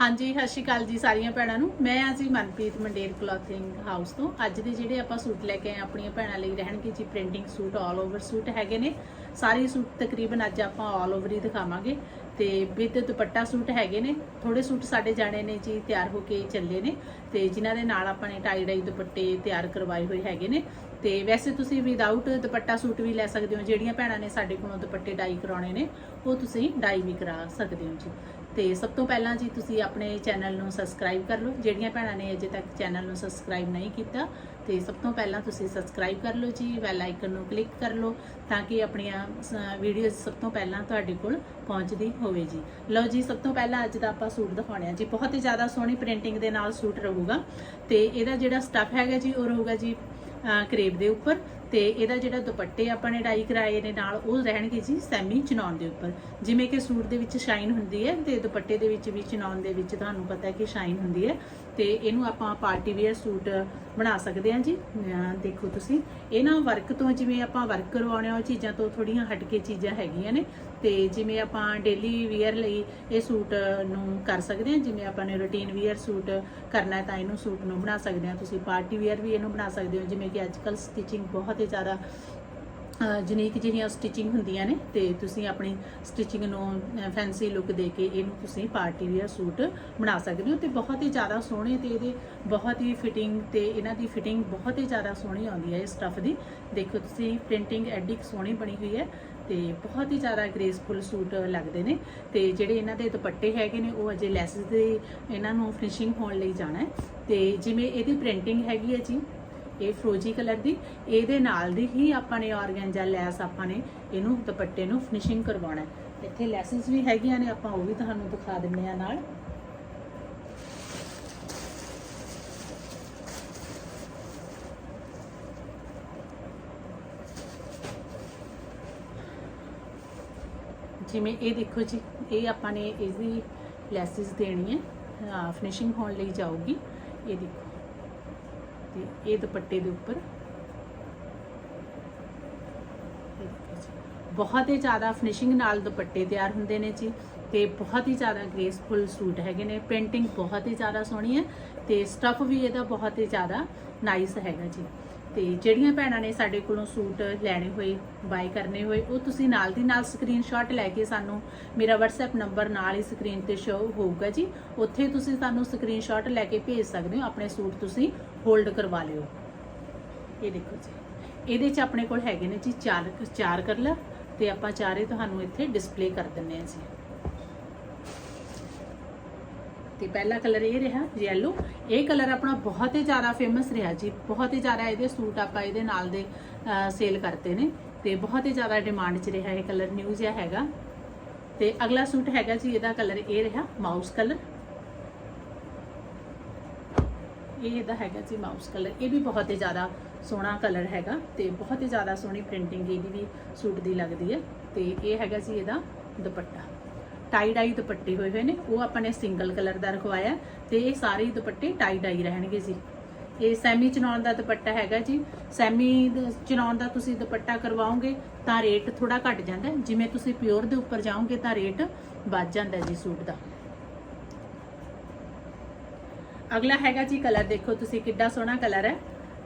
ਹਾਂਜੀ, ਸਤਿ ਸ਼੍ਰੀ ਅਕਾਲ ਜੀ ਸਾਰੀਆਂ ਭੈਣਾਂ ਨੂੰ। ਮੈਂ ਆ ਜੀ ਮਨਪ੍ਰੀਤ ਮੰਡੇਰ ਕਲੋਥਿੰਗ ਹਾਊਸ ਤੋਂ। ਅੱਜ ਦੇ ਜਿਹੜੇ ਆਪਾਂ ਸੂਟ ਲੈ ਕੇ ਆਏ ਆਪਣੀਆਂ ਭੈਣਾਂ ਲਈ ਰਹਿਣਗੇ ਜੀ printing suit all over suit ਹੈਗੇ ਨੇ। ਸਾਰੇ ਸੂਟ ਤਕਰੀਬਨ ਅੱਜ ਆਪਾਂ ਆਲ ਓਵਰ ਹੀ ਦਿਖਾਵਾਂਗੇ। ਤੇ ਵਿਦ ਦੁਪੱਟਾ ਸੂਟ ਹੈਗੇ ਨੇ। ਥੋੜੇ ਸੂਟ ਸਾਡੇ ਜਾਣੇ ਨੇ ਜੀ, ਤਿਆਰ ਹੋ ਕੇ ਚੱਲੇ ਨੇ। ਤੇ ਜਿਨ੍ਹਾਂ ਦੇ ਨਾਲ ਆਪਾਂ ਨੇ ਟਾਈ ਡਾਈ ਦੁਪੱਟੇ ਤਿਆਰ ਕਰਵਾਏ ਹੋਏ ਹੈਗੇ ਨੇ। ਤੇ ਵੈਸੇ ਤੁਸੀਂ ਵਿਦਆਊਟ ਦੁਪੱਟਾ ਸੂਟ ਵੀ ਲੈ ਸਕਦੇ ਹੋ। ਜਿਹੜੀਆਂ ਭੈਣਾਂ ਨੇ ਸਾਡੇ ਕੋਲੋਂ ਦੁਪੱਟੇ ਡਾਈ ਕਰਾਉਣੇ ਨੇ, ਉਹ ਤੁਸੀਂ ਡਾਈ ਵੀ ਕਰਾ ਸਕਦੇ ਹੋ ਜੀ। ਤੇ ਸਭ ਤੋਂ ਪਹਿਲਾਂ ਜੀ ਤੁਸੀਂ ਆਪਣੇ ਚੈਨਲ ਨੂੰ ਸਬਸਕ੍ਰਾਈਬ ਕਰ ਲਓ। ਜਿਹੜੀਆਂ ਭੈਣਾਂ ਨੇ ਅਜੇ ਤੱਕ ਚੈਨਲ ਨੂੰ ਸਬਸਕ੍ਰਾਈਬ ਨਹੀਂ ਕੀਤਾ, ਤੇ ਸਭ ਤੋਂ ਪਹਿਲਾਂ ਤੁਸੀਂ ਸਬਸਕ੍ਰਾਈਬ ਕਰ ਲਓ ਜੀ ਬੈਲ ਆਈਕਨ ਨੂੰ ਕਲਿੱਕ ਕਰ ਲਓ ਤਾਂ ਕਿ ਆਪਣੀਆਂ ਵੀਡੀਓਜ਼ ਸਭ ਤੋਂ ਪਹਿਲਾਂ ਤੁਹਾਡੇ ਕੋਲ ਪਹੁੰਚਦੀ ਹੋਵੇ ਜੀ। ਲਓ ਜੀ, ਸਭ ਤੋਂ ਪਹਿਲਾਂ ਅੱਜ ਦਾ ਆਪਾਂ ਸੂਟ ਦਿਖਾਉਣੇ ਆ ਜੀ। ਬਹੁਤ ਹੀ ਜ਼ਿਆਦਾ ਸੋਹਣੀ ਪ੍ਰਿੰਟਿੰਗ ਦੇ ਨਾਲ ਸੂਟ ਰਹੂਗਾ ਤੇ ਇਹਦਾ ਜਿਹੜਾ ਸਟੱਫ ਹੈਗਾ ਜੀ, ਉਹ ਰਹੂਗਾ ਜੀ ਕਰੇਬ ਦੇ ਉੱਪਰ ਤੇ ਇਹਦਾ ਜਿਹੜਾ ਦੁਪੱਟੇ ਆਪਾਂ ਨੇ ਡਾਈ ਕਰਾਏ ਨੇ ਨਾਲ, ਉਹ ਰਹਿਣਗੇ ਜੀ ਸੈਮੀ ਚਨੌਨ ਦੇ ਉੱਪਰ। ਜਿਵੇਂ ਕਿ ਸੂਟ ਦੇ ਵਿੱਚ ਸ਼ਾਈਨ ਹੁੰਦੀ ਹੈ ਤੇ ਦੁਪੱਟੇ ਦੇ ਵਿੱਚ ਵੀ ਚਨੌਨ ਦੇ ਵਿੱਚ ਤੁਹਾਨੂੰ ਪਤਾ ਹੈ ਕਿ ਸ਼ਾਈਨ ਹੁੰਦੀ ਹੈ। ਤੇ ਇਹਨੂੰ ਆਪਾਂ ਪਾਰਟੀ ਵੇਅਰ ਸੂਟ ਬਣਾ ਸਕਦੇ ਹਾਂ ਜੀ। ਦੇਖੋ ਤੁਸੀਂ, ਇਹਨਾਂ ਵਰਕ ਤੋਂ ਜਿਵੇਂ ਆਪਾਂ ਵਰਕ ਕਰਵਾਉਣੇ ਆ, ਉਹ ਚੀਜ਼ਾਂ ਤੋਂ ਥੋੜੀਆਂ ਹਟ ਕੇ ਚੀਜ਼ਾਂ ਹੈਗੀਆਂ ਨੇ ਤੇ ਜਿਵੇਂ ਆਪਾਂ ਡੇਲੀ ਵੇਅਰ ਲਈ ਇਹ ਸੂਟ ਨੂੰ ਕਰ ਸਕਦੇ ਹਾਂ। ਜਿਵੇਂ ਆਪਾਂ ਨੇ ਰੂਟੀਨ ਵੇਅਰ ਸੂਟ ਕਰਨਾ ਹੈ ਤਾਂ ਇਹਨੂੰ ਸੂਟ ਨੂੰ ਬਣਾ ਸਕਦੇ ਹਾਂ। ਤੁਸੀਂ ਪਾਰਟੀ ਵੇਅਰ ਵੀ ਇਹਨੂੰ ਬਣਾ ਸਕਦੇ ਹੋ। ਜਿਵੇਂ ਕਿ ਅੱਜ ਕੱਲ ਸਟਿਚਿੰਗ ਬਹੁਤ ਹੀ ਜ਼ਿਆਦਾ ਜੁਨੀਕ ਜਿਹੜੀਆਂ ਸਟਿਚਿੰਗ ਹੁੰਦੀਆਂ ਨੇ ਤੇ ਤੁਸੀਂ ਆਪਣੀ ਸਟਿਚਿੰਗ ਨੂੰ ਫੈਂਸੀ ਲੁੱਕ ਦੇ ਕੇ ਇਹਨੂੰ ਤੁਸੀਂ ਪਾਰਟੀ ਵੇਅਰ ਸੂਟ ਬਣਾ ਸਕਦੇ ਹੋ ਤੇ ਬਹੁਤ ਹੀ ਜ਼ਿਆਦਾ ਸੋਹਣੇ ਤੇ ਇਹਦੇ ਬਹੁਤ ਹੀ ਫਿਟਿੰਗ ਤੇ ਇਹਨਾਂ ਦੀ ਫਿਟਿੰਗ ਬਹੁਤ ਹੀ ਜ਼ਿਆਦਾ ਸੋਹਣੀ ਆਉਂਦੀ ਹੈ ਇਸ ਸਟੱਫ ਦੀ। ਦੇਖੋ ਤੁਸੀਂ ਪ੍ਰਿੰਟਿੰਗ ਐਡੀ ਸੋਹਣੀ ਬਣੀ ਹੋਈ ਹੈ ਤੇ ਬਹੁਤ ਹੀ ਜ਼ਿਆਦਾ ਗ੍ਰੇਸਫੁਲ ਸੂਟ ਲੱਗਦੇ ਨੇ ਤੇ ਜਿਹੜੇ ਇਹਨਾਂ ਦੇ ਦੁਪੱਟੇ ਹੈਗੇ ਨੇ ਉਹ ਅਜੇ ਲੈਸਸ ਦੇ ਇਹਨਾਂ ਨੂੰ ਫਿਨਿਸ਼ਿੰਗ ਹੋਣ ਲਈ ਜਾਣਾ ਹੈ ਤੇ ਜਿਵੇਂ ਇਹਦੀ ਪ੍ਰਿੰਟਿੰਗ ਹੈਗੀ ਹੈ ਜੀ ਇਹ ਫਰੋਜੀ ਕਲਰ ਦੀ, ਇਹਦੇ ਨਾਲ ਦੀ ਹੀ ਆਪਾਂ ਨੇ ਆਰਗੈਂਜਾ ਲੈਸ ਆਪਾਂ ਨੇ ਇਹਨੂੰ ਦੁਪੱਟੇ ਨੂੰ ਫਿਨਿਸ਼ਿੰਗ ਕਰਵਾਉਣਾ ਇੱਥੇ ਲੈਸਸ ਵੀ ਹੈਗੀਆਂ ਨੇ, ਆਪਾਂ ਉਹ ਵੀ ਤੁਹਾਨੂੰ ਦਿਖਾ ਦਿੰਨੇ ਆ ਨਾਲ। ਜਿਵੇਂ ਇਹ ਦੇਖੋ ਜੀ, ਇਹ ਆਪਾਂ ਨੇ ਇਹਦੀ ਲੈਸਿਸ ਦੇਣੀ ਹੈ ਫਿਨਿਸ਼ਿੰਗ ਹੋਣ ਲਈ ਜਾਊਗੀ। ਇਹ ਦੇਖੋ। ਤੇ ਇਹ ਦੁਪੱਟੇ ਦੇ ਉੱਪਰ ਬਹੁਤ ਹੀ ਜ਼ਿਆਦਾ ਫਿਨਿਸ਼ਿੰਗ ਨਾਲ ਦੁਪੱਟੇ ਤਿਆਰ ਹੁੰਦੇ ਨੇ ਜੀ ਤੇ ਬਹੁਤ ਹੀ ਜ਼ਿਆਦਾ ਗ੍ਰੇਸਫੁਲ ਸੂਟ ਹੈਗੇ ਨੇ ਪੇਂਟਿੰਗ ਬਹੁਤ ਹੀ ਜ਼ਿਆਦਾ ਸੋਹਣੀ ਹੈ ਤੇ ਸਟੱਫ ਵੀ ਇਹਦਾ ਬਹੁਤ ਹੀ ਜ਼ਿਆਦਾ ਨਾਈਸ ਹੈਗਾ ਜੀ। ਤੇ ਜਿਹੜੀਆਂ ਭੈਣਾਂ ਨੇ ਸਾਡੇ ਕੋਲੋਂ ਸੂਟ ਲੈਣੇ ਹੋਏ ਬਾਈ ਕਰਨੇ ਹੋਏ, ਉਹ ਤੁਸੀਂ ਨਾਲ ਦੀ ਨਾਲ ਸਕਰੀਨਸ਼ਾਟ ਲੈ ਕੇ ਸਾਨੂੰ ਮੇਰਾ WhatsApp ਨੰਬਰ ਨਾਲ ਹੀ ਸਕਰੀਨ ਤੇ ਸ਼ੋ ਹੋਊਗਾ ਜੀ। ਉੱਥੇ ਤੁਸੀਂ ਸਾਨੂੰ ਸਕਰੀਨਸ਼ਾਟ ਲੈ ਕੇ ਭੇਜ ਸਕਦੇ ਹੋ, ਆਪਣੇ ਸੂਟ ਤੁਸੀਂ ਹੋਲਡ ਕਰਵਾ ਲਿਓ। ਇਹ ਦੇਖੋ ਜੀ। ਇਹਦੇ 'ਚ ਆਪਣੇ ਕੋਲ ਹੈਗੇ ਨੇ ਜੀ ਚਾਰ ਚਾਰ ਕਲਰ ਤੇ ਆਪਾਂ ਚਾਰੇ ਤੁਹਾਨੂੰ ਇੱਥੇ ਡਿਸਪਲੇ ਕਰ ਦਿੰਨੇ ਆ ਜੀ। ਤੇ ਪਹਿਲਾ ਕਲਰ ਇਹ ਰਿਹਾ ਯੈਲੋ ਇਹ ਕਲਰ ਆਪਣਾ ਬਹੁਤ ਹੀ ਜ਼ਿਆਦਾ ਫੇਮਸ ਰਿਹਾ ਜੀ। ਬਹੁਤ ਹੀ ਜ਼ਿਆਦਾ ਇਹਦੇ ਸੂਟ ਆਪਾਂ ਇਹਦੇ ਨਾਲ ਦੇ ਸੇਲ ਕਰਤੇ ਨੇ। ਤੇ ਬਹੁਤ ਹੀ ਜ਼ਿਆਦਾ ਡਿਮਾਂਡ 'ਚ ਰਿਹਾ ਇਹ ਕਲਰ ਨਿਊ ਜਿਹਾ ਹੈਗਾ। ਤੇ ਅਗਲਾ ਸੂਟ ਹੈਗਾ ਜੀ, ਇਹਦਾ ਕਲਰ ਇਹ ਰਿਹਾ ਮਾਊਸ ਕਲਰ। ਇਹ ਇਹਦਾ ਹੈਗਾ ਜੀ ਮਾਊਸ ਕਲਰ। ਇਹ ਵੀ ਬਹੁਤ ਹੀ ਜ਼ਿਆਦਾ ਸੋਹਣਾ ਕਲਰ ਹੈਗਾ ਤੇ ਬਹੁਤ ਹੀ ਜ਼ਿਆਦਾ ਸੋਹਣੀ ਪ੍ਰਿੰਟਿੰਗ ਇਹਦੀ ਵੀ ਸੂਟ ਦੀ ਲੱਗਦੀ ਹੈ। ਤੇ ਇਹ ਹੈਗਾ ਜੀ ਇਹਦਾ ਦੁਪੱਟਾ। ਟਾਈ ਡਾਈ ਦੁਪੱਟੇ ਹੋਏ ਹੋਏ ਨੇ, ਉਹ ਆਪਾਂ ਨੇ ਸਿੰਗਲ ਕਲਰ ਦਾ ਰਖਵਾਇਆ ਤੇ ਇਹ ਸਾਰੇ ਹੀ ਦੁਪੱਟੇ ਟਾਈ ਡਾਈ ਰਹਿਣਗੇ ਜੀ। ਇਹ ਸੈਮੀ ਚਨੌਨ ਦਾ ਦੁਪੱਟਾ ਹੈਗਾ ਜੀ। ਸੈਮੀ ਦ- ਦਾ ਤੁਸੀਂ ਦੁਪੱਟਾ ਕਰਵਾਓਗੇ ਤਾਂ ਰੇਟ ਥੋੜਾ ਘਟ ਜਾਂਦਾ ਜਿਵੇਂ ਤੁਸੀਂ ਪਿਓਰ ਦੇ ਉੱਪਰ ਜਾਓਗੇ ਤਾਂ ਰੇਟ ਵੱਧ ਜਾਂਦਾ ਜੀ ਸੂਟ ਦਾ। ਅਗਲਾ ਹੈਗਾ ਜੀ ਕਲਰ ਦੇਖੋ ਤੁਸੀਂ ਕਿੱਡਾ ਸੋਹਣਾ ਕਲਰ ਹੈ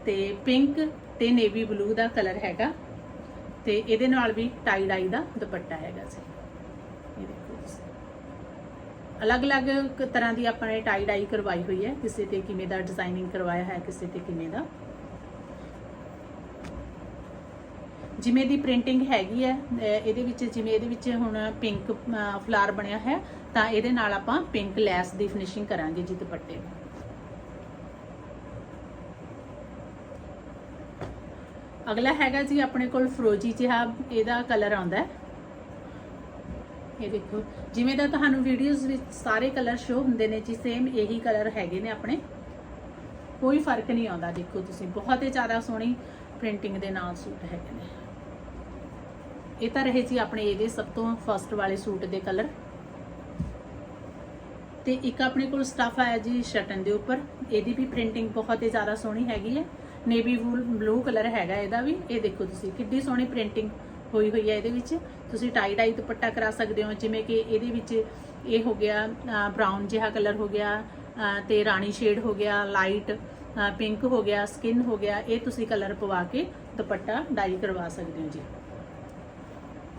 ਤੇ ਪਿੰਕ ਤੇ ਨੇਵੀ ਬਲੂ ਦਾ ਕਲਰ ਹੈਗਾ ਤੇ ਇਹਦੇ ਨਾਲ ਵੀ ਟਾਈ ਡਾਈ ਦਾ ਦੁਪੱਟਾ ਹੈਗਾ ਜੀ। ਅਲੱਗ-ਅਲੱਗ ਤਰ੍ਹਾਂ ਦੀ ਆਪਾਂ ਨੇ ਟਾਈ ਡਾਈ ਕਰਵਾਈ ਹੋਈ ਹੈ, ਕਿਸੇ ਤੇ ਕਿਵੇਂ ਦਾ ਡਿਜ਼ਾਈਨਿੰਗ ਕਰਵਾਇਆ ਹੈ, ਕਿਸੇ ਤੇ ਕਿਵੇਂ ਦਾ। ਜਿਵੇਂ ਦੀ ਪ੍ਰਿੰਟਿੰਗ ਹੈਗੀ ਹੈ ਇਹਦੇ ਵਿੱਚ, ਜਿਵੇਂ ਇਹਦੇ ਵਿੱਚ ਹੁਣ ਪਿੰਕ ਫਲਾਰ ਬਣਿਆ ਹੈ, ਤਾਂ ਇਹਦੇ ਨਾਲ ਆਪਾਂ ਪਿੰਕ ਲੈਸ ਦੀ ਫਿਨਿਸ਼ਿੰਗ ਕਰਾਂਗੇ ਜੀ ਦੁਪੱਟੇ ਨੂੰ। ਅਗਲਾ ਹੈਗਾ ਜੀ ਆਪਣੇ ਕੋਲ ਫਰੋਜੀ ਜਿਹਾ ਇਹਦਾ ਕਲਰ ਆਉਂਦਾ ਹੈ। ਇਹ ਦੇਖੋ। ਜਿਵੇਂ ਦਾ ਤੁਹਾਨੂੰ ਵੀਡੀਓਜ਼ ਵਿੱਚ ਸਾਰੇ ਕਲਰ ਸ਼ੋ ਹੁੰਦੇ ਨੇ ਜੀ ਸੇਮ ਇਹੀ ਕਲਰ ਹੈਗੇ ਨੇ ਆਪਣੇ। ਕੋਈ ਫ਼ਰਕ ਨਹੀਂ ਆਉਂਦਾ, ਦੇਖੋ ਤੁਸੀਂ। ਬਹੁਤ ਹੀ ਜ਼ਿਆਦਾ ਸੋਹਣੀ ਪ੍ਰਿੰਟਿੰਗ ਦੇ ਨਾਲ ਸੂਟ ਹੈਗੇ ਨੇ। ਇਹ ਤਾਂ ਰਹੇ ਜੀ ਆਪਣੇ ਇਹਦੇ ਸਭ ਤੋਂ ਫਸਟ ਵਾਲੇ ਸੂਟ ਦੇ ਕਲਰ ਤੇ ਇੱਕ ਆਪਣੇ ਕੋਲ ਸਟਫ ਆਇਆ ਜੀ ਸ਼ਟਨ ਦੇ ਉੱਪਰ। ਇਹਦੀ ਵੀ ਪ੍ਰਿੰਟਿੰਗ ਬਹੁਤ ਹੀ ਜ਼ਿਆਦਾ ਸੋਹਣੀ ਹੈਗੀ ਹੈ। ਨੇਵੀ ਬਲੂ ਕਲਰ ਹੈਗਾ ਇਹਦਾ ਵੀ। ਇਹ ਦੇਖੋ ਤੁਸੀਂ, ਕਿੱਡੀ ਸੋਹਣੀ ਪ੍ਰਿੰਟਿੰਗ ਹੋਈ ਹੋਈ ਹੈ ਇਹਦੇ ਵਿੱਚ। ਤੁਸੀਂ ਟਾਈ ਡਾਈ ਦੁਪੱਟਾ ਕਰਾ ਸਕਦੇ ਹੋ ਜਿਵੇਂ ਕਿ ਇਹਦੇ ਵਿੱਚ ਇਹ ਹੋ ਗਿਆ ਬ੍ਰਾਊਨ ਜਿਹਾ ਕਲਰ ਹੋ ਗਿਆ ਅ, ਤੇ ਰਾਣੀ ਸ਼ੇਡ ਹੋ ਗਿਆ ਲਾਈਟ ਪਿੰਕ ਹੋ ਗਿਆ ਸਕਿਨ ਹੋ ਗਿਆ ਇਹ ਤੁਸੀਂ ਕਲਰ ਪਵਾ ਕੇ ਦੁਪੱਟਾ ਡਾਈ ਕਰਵਾ ਸਕਦੇ ਹੋ ਜੀ।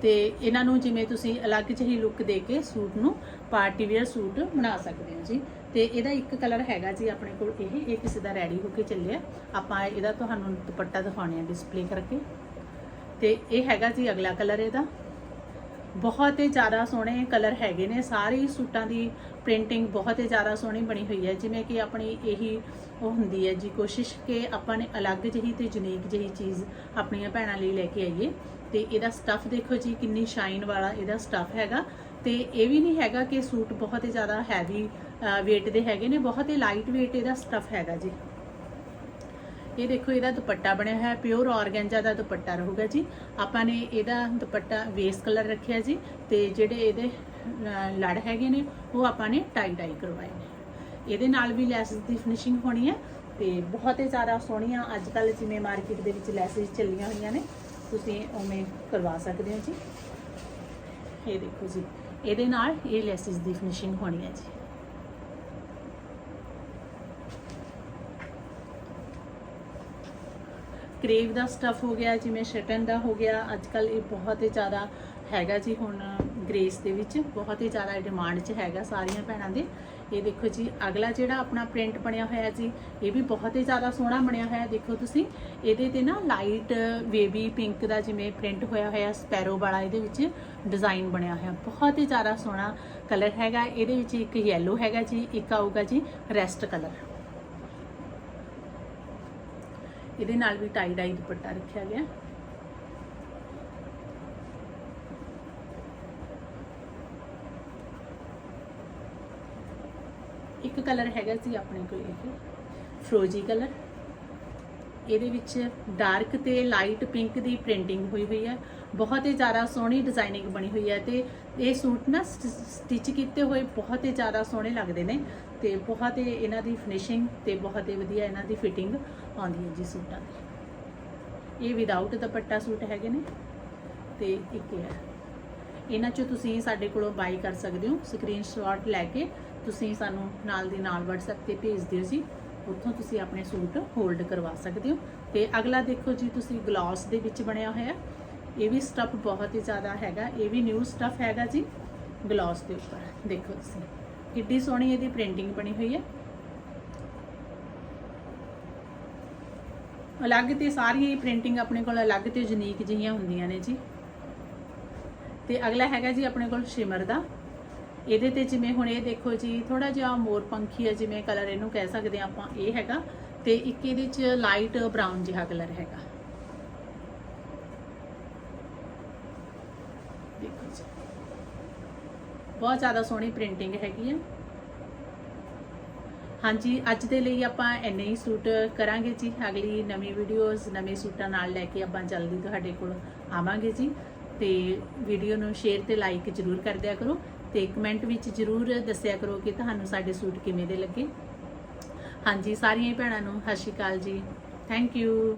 ਤੇ ਇਹਨਾਂ ਨੂੰ ਜਿਵੇਂ ਤੁਸੀਂ ਅਲੱਗ ਜਿਹੀ ਲੁੱਕ ਦੇ ਕੇ ਸੂਟ ਨੂੰ ਪਾਰਟੀ ਵੇਅਰ ਸੂਟ ਬਣਾ ਸਕਦੇ ਹੋ ਜੀ। ਤੇ ਇਹਦਾ ਇੱਕ ਕਲਰ ਹੈਗਾ ਜੀ ਆਪਣੇ ਕੋਲ ਇਹ ਇਹ ਕਿਸੇ ਦਾ ਰੈਡੀ ਹੋ ਕੇ ਚੱਲਿਆ। ਆਪਾਂ ਇਹਦਾ ਤੁਹਾਨੂੰ ਦੁਪੱਟਾ ਦਿਖਾਉਣੇ ਆ ਡਿਸਪਲੇ ਕਰਕੇ। ਤੇ ਇਹ ਹੈਗਾ ਜੀ ਅਗਲਾ ਕਲਰ ਇਹਦਾ। ਬਹੁਤ ਹੀ ਜ਼ਿਆਦਾ ਸੋਹਣੇ ਕਲਰ ਹੈਗੇ ਨੇ। ਸਾਰੇ ਸੂਟਾਂ ਦੀ ਪ੍ਰਿੰਟਿੰਗ ਬਹੁਤ ਹੀ ਜ਼ਿਆਦਾ ਸੋਹਣੀ ਬਣੀ ਹੋਈ ਹੈ। ਜਿਵੇਂ ਕਿ ਆਪਣੀ ਇਹੀ ਉਹ ਹੁੰਦੀ ਹੈ ਜੀ, ਕੋਸ਼ਿਸ਼ ਕਿ ਆਪਾਂ ਨੇ ਅਲੱਗ ਜਿਹੀ ਤੇ ਯੂਨੀਕ ਜਿਹੀ ਚੀਜ਼ ਆਪਣੀਆਂ ਭੈਣਾਂ ਲਈ ਲੈ ਕੇ ਆਈਏ। ਤੇ ਇਹਦਾ ਸਟੱਫ ਦੇਖੋ ਜੀ, ਕਿੰਨੀ ਸ਼ਾਈਨ ਵਾਲਾ ਇਹਦਾ ਸਟੱਫ ਹੈਗਾ। ਤੇ ਇਹ ਵੀ ਨਹੀਂ ਹੈਗਾ ਕਿ ਸੂਟ ਬਹੁਤ ਹੀ ਜ਼ਿਆਦਾ ਹੈਵੀ weight ਦੇ ਹੈਗੇ ਨੇ। ਬਹੁਤ ਹੀ ਲਾਈਟ weight ਇਹਦਾ ਸਟੱਫ ਹੈਗਾ ਜੀ। ਇਹ ਦੇਖੋ, ਇਹਦਾ ਦੁਪੱਟਾ ਬਣਿਆ ਹੋਇਆ ਪਿਓਰ ਔਰਗੈਂਜਾ ਦਾ ਦੁਪੱਟਾ ਰਹੂਗਾ ਜੀ। ਆਪਾਂ ਨੇ ਇਹਦਾ ਦੁਪੱਟਾ ਵੇਸ ਕਲਰ ਰੱਖਿਆ ਜੀ ਤੇ ਜਿਹੜੇ ਇਹਦੇ ਲੜ ਹੈਗੇ ਨੇ, ਉਹ ਆਪਾਂ ਨੇ ਟਾਈ ਡਾਈ ਕਰਵਾਏ ਨੇ। ਇਹਦੇ ਨਾਲ ਵੀ ਲੈਸਸ ਦੀ ਫਿਨਿਸ਼ਿੰਗ ਹੋਣੀ ਹੈ ਤੇ ਬਹੁਤ ਹੀ ਜ਼ਿਆਦਾ ਸੋਹਣੀਆਂ ਅੱਜ ਕੱਲ ਜਿਵੇਂ ਮਾਰਕੀਟ ਦੇ ਵਿੱਚ ਲੈਸਸ ਚੱਲੀਆਂ ਹੋਈਆਂ ਨੇ, ਤੁਸੀਂ ਉਵੇਂ ਕਰਵਾ ਸਕਦੇ ਹੋ ਜੀ। ਇਹ ਦੇਖੋ ਜੀ, ਇਹਦੇ ਨਾਲ ਇਹ ਲੈਸਸ ਦੀ ਫਿਨਿਸ਼ਿੰਗ ਹੋਣੀ ਹੈ ਜੀ। ਕਰੇਵ ਦਾ ਸਟਫ ਹੋ ਗਿਆ, ਜਿਵੇਂ ਸ਼ਟਨ ਦਾ ਹੋ ਗਿਆ ਅੱਜ ਕੱਲ ਇਹ ਬਹੁਤ ਹੀ ਜ਼ਿਆਦਾ ਹੈਗਾ ਜੀ ਹੁਣ ਗ੍ਰੇਸ ਦੇ ਵਿੱਚ, ਬਹੁਤ ਹੀ ਜ਼ਿਆਦਾ ਡਿਮਾਂਡ 'ਚ ਹੈਗਾ ਸਾਰੀਆਂ ਭੈਣਾਂ ਦੇ। ਇਹ ਦੇਖੋ ਜੀ, ਅਗਲਾ ਜਿਹੜਾ ਆਪਣਾ ਪ੍ਰਿੰਟ ਬਣਿਆ ਹੋਇਆ ਜੀ, ਇਹ ਵੀ ਬਹੁਤ ਹੀ ਜ਼ਿਆਦਾ ਸੋਹਣਾ ਬਣਿਆ ਹੋਇਆ, ਦੇਖੋ ਤੁਸੀਂ। ਇਹਦੇ ਤੇ ਨਾ ਲਾਈਟ ਬੇਬੀ ਪਿੰਕ ਦਾ ਜਿਵੇਂ ਪ੍ਰਿੰਟ ਹੋਇਆ ਹੋਇਆ ਸਪੈਰੋ ਵਾਲਾ ਇਹਦੇ ਵਿੱਚ ਡਿਜ਼ਾਈਨ ਬਣਿਆ ਹੋਇਆ, ਬਹੁਤ ਹੀ ਜ਼ਿਆਦਾ ਸੋਹਣਾ ਕਲਰ ਹੈਗਾ। ਇਹਦੇ ਵਿੱਚ ਇੱਕ ਯੈਲੋ ਹੈਗਾ ਜੀ, ਇੱਕ ਆਊਗਾ ਜੀ ਰੈਸਟ ਕਲਰ ਇਹਦੇ ਨਾਲ ਵੀ ਟਾਈ ਡਾਈ ਦੁਪੱਟਾ ਰੱਖਿਆ ਗਿਆ। ਇੱਕ ਕਲਰ ਹੈਗਾ ਸੀ ਆਪਣੇ ਕੋਲ ਇਹ ਫਰੋਜੀ ਕਲਰ ਇਹਦੇ ਵਿੱਚ ਡਾਰਕ ਤੇ ਲਾਈਟ ਪਿੰਕ ਦੀ ਪ੍ਰਿੰਟਿੰਗ ਹੋਈ ਹੋਈ ਹੈ। ਬਹੁਤ ਹੀ ਜ਼ਿਆਦਾ ਸੋਹਣੀ ਡਿਜ਼ਾਈਨਿੰਗ ਬਣੀ ਹੋਈ ਹੈ ਤੇ ਇਹ ਸੂਟ ਨਾ ਸਟਿਚ ਕੀਤੇ ਹੋਏ ਬਹੁਤ ਹੀ ਜ਼ਿਆਦਾ ਸੋਹਣੇ ਲੱਗਦੇ ਨੇ ਤੇ ਬਹੁਤ ਹੀ ਇਹਨਾਂ ਦੀ ਫਿਨਿਸ਼ਿੰਗ ਤੇ ਬਹੁਤ ਹੀ ਵਧੀਆ ਇਹਨਾਂ ਦੀ ਫਿਟਿੰਗ ਆਉਂਦੀ ਹੈ ਜੀ ਸੂਟਾਂ ਦੀ ਇਹ ਵਿਦਆਊਟ ਦੁਪੱਟਾ ਸੂਟ ਹੈਗੇ ਨੇ ਤੇ ਇੱਕ ਇਹ ਹੈ। ਇਹਨਾਂ ਚੋਂ ਤੁਸੀਂ ਸਾਡੇ ਕੋਲੋਂ ਬਾਈ ਕਰ ਸਕਦੇ ਹੋ। ਸਕਰੀਨਸ਼ਾਟ ਲੈ ਕੇ ਤੁਸੀਂ ਸਾਨੂੰ ਨਾਲ ਦੀ ਨਾਲ WhatsApp ਤੇ ਭੇਜ ਦਿਓ ਜੀ। ਉੱਥੋਂ ਤੁਸੀਂ ਆਪਣੇ ਸੂਟ ਹੋਲਡ ਕਰਵਾ ਸਕਦੇ ਹੋ। ਤੇ ਅਗਲਾ ਦੇਖੋ ਜੀ, ਤੁਸੀਂ ਗਲਾਸ ਦੇ ਵਿੱਚ ਬਣਿਆ ਹੋਇਆ। ਇਹ ਵੀ ਸਟੱਫ ਬਹੁਤ ਹੀ ਜ਼ਿਆਦਾ ਹੈਗਾ। ਇਹ ਵੀ ਨਿਊ ਸਟੱਫ ਹੈਗਾ ਜੀ ਗਲਾਸ ਦੇ ਉੱਪਰ। ਦੇਖੋ ਤੁਸੀਂ, ਕਿੱਡੀ ਸੋਹਣੀ ਇਹਦੀ ਪ੍ਰਿੰਟਿੰਗ ਬਣੀ ਹੋਈ ਹੈ। ਅਲੱਗ ਤੇ ਸਾਰੀਆਂ ਹੀ ਪ੍ਰਿੰਟਿੰਗ ਆਪਣੇ ਕੋਲ ਅਲੱਗ ਤੇ ਯੂਨੀਕ ਜਿਹੀਆਂ ਹੁੰਦੀਆਂ ਨੇ ਜੀ। ਤੇ ਅਗਲਾ ਹੈਗਾ ਜੀ ਆਪਣੇ ਕੋਲ ਸ਼ਿਮਰ ਦਾ। ਇਹਦੇ ਤੇ ਜਿਵੇਂ ਹੁਣ ਇਹ ਦੇਖੋ ਜੀ ਥੋੜਾ ਜਿਹਾ ਮੋਰ ਪੰਖੀ ਹੈ ਜਿਵੇਂ ਕਲਰ ਇਹਨੂੰ ਕਹਿ ਸਕਦੇ ਹਾਂ ਆਪਾਂ, ਇਹ ਹੈਗਾ ਤੇ ਇੱਕ ਇਹਦੇ ਚ ਲਾਈਟ ਬ੍ਰਾਊਨ ਜਿਹਾ ਕਲਰ ਹੈਗਾ। ਦੇਖੋ ਜੀ। ਬਹੁਤ ਜ਼ਿਆਦਾ ਸੋਹਣੀ ਪ੍ਰਿੰਟਿੰਗ ਹੈਗੀ ਆ। ਹਾਂਜੀ, ਅੱਜ ਦੇ ਲਈ ਆਪਾਂ ਇੰਨੇ ਹੀ ਸੂਟ ਕਰਾਂਗੇ ਜੀ। ਅਗਲੀ ਨਵੀਂ ਵੀਡੀਓਜ਼ ਨਵੇਂ ਸੂਟਾਂ ਨਾਲ ਲੈ ਕੇ ਆਪਾਂ ਜਲਦੀ ਤੁਹਾਡੇ ਕੋਲ ਆਵਾਂਗੇ ਜੀ। ਤੇ ਵੀਡੀਓ ਨੂੰ ਸ਼ੇਅਰ ਤੇ ਲਾਈਕ ਜਰੂਰ ਕਰ ਦਿਆ ਕਰੋ। ਤੇ ਕਮੈਂਟ ਵਿੱਚ ਜਰੂਰ ਦੱਸਿਆ ਕਰੋ ਕਿ ਤੁਹਾਨੂੰ ਸਾਡੇ ਸੂਟ ਕਿਵੇਂ ਦੇ ਲੱਗੇ। ਹਾਂਜੀ, ਸਾਰੀਆਂ ਹੀ ਭੈਣਾਂ ਨੂੰ ਸਤਿ ਸ਼੍ਰੀ ਅਕਾਲ ਜੀ। Thank you